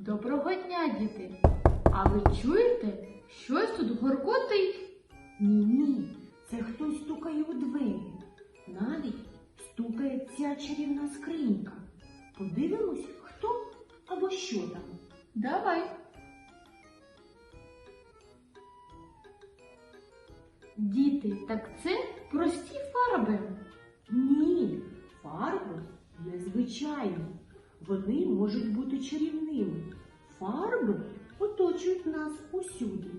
Доброго дня, діти! А ви чуєте, щось тут горкотить? Ні, ні, це хтось стукає у двері. Навіть стукає ця чарівна скринька. Подивимось, хто або що там. Давай. Діти, так це прості фарби. Ні, фарби незвичайні. Вони можуть бути чарівними. Фарби оточують нас усюди.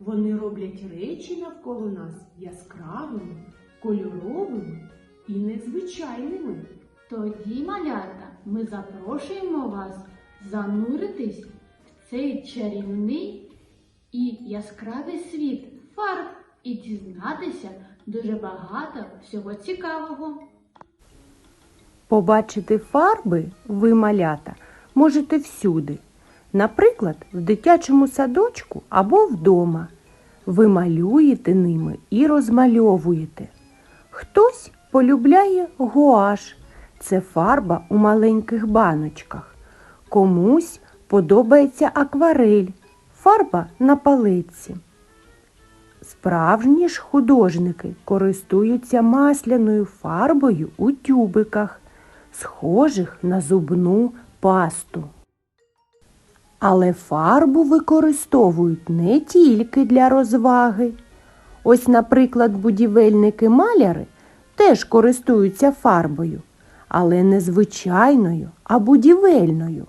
Вони роблять речі навколо нас яскравими, кольоровими і незвичайними. Тоді, малята, ми запрошуємо вас зануритись в цей чарівний і яскравий світ фарб і дізнатися дуже багато всього цікавого. Побачити фарби ви, малята, можете всюди. Наприклад, в дитячому садочку або вдома. Ви малюєте ними і розмальовуєте. Хтось полюбляє гуаш. Це фарба у маленьких баночках. Комусь подобається акварель, фарба на палиці. Справжні ж художники користуються масляною фарбою у тюбиках, схожих на зубну пасту. Але фарбу використовують не тільки для розваги. Ось, наприклад, будівельники-маляри теж користуються фарбою, але не звичайною, а будівельною.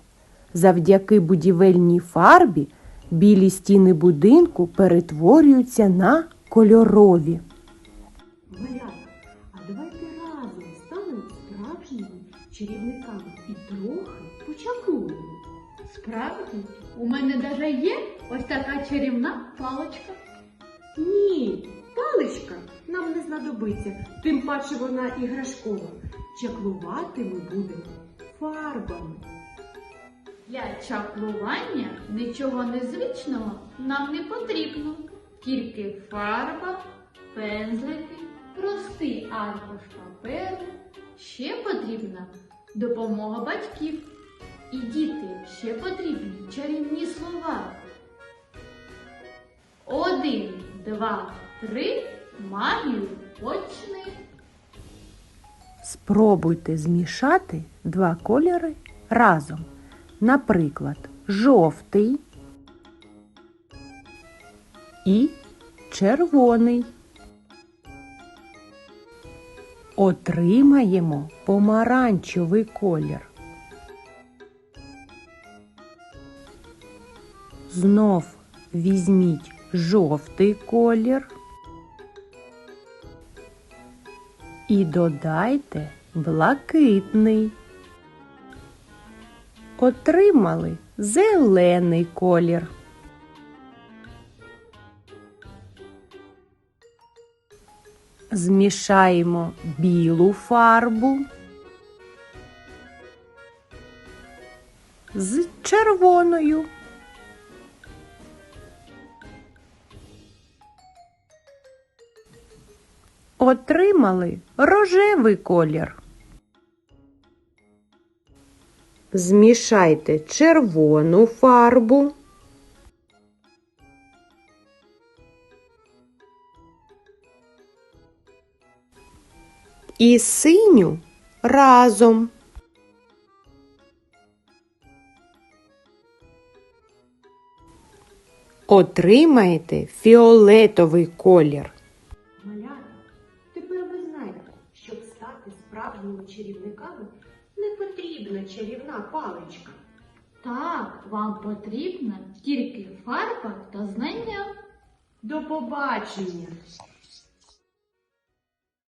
Завдяки будівельній фарбі білі стіни будинку перетворюються на кольорові. Малята, а давайте справжніми чарівниками і трохи почаклуємо. Справді, у мене даже є ось така чарівна паличка. Ні, паличка нам не знадобиться, тим паче вона іграшкова. Чаклувати ми будемо фарбами. Для чаклування нічого незвичного нам не потрібно. Тільки фарба, пензлики, простий аркуш паперу. Ще потрібна допомога батьків. І діти ще потрібні чарівні слова. Один, два, три. Магію почни. Спробуйте змішати два кольори разом. Наприклад, жовтий і червоний. Отримаємо помаранчевий колір. Знов візьміть жовтий колір і додайте блакитний. Отримали зелений колір. Змішаємо білу фарбу з червоною. Отримали рожевий колір. Змішайте червону фарбу і синю разом. Отримаєте фіолетовий колір. Малята, тепер ви знаєте, щоб стати справжніми чарівниками, не потрібна чарівна паличка. Так, вам потрібна тільки фарба та знання. До побачення!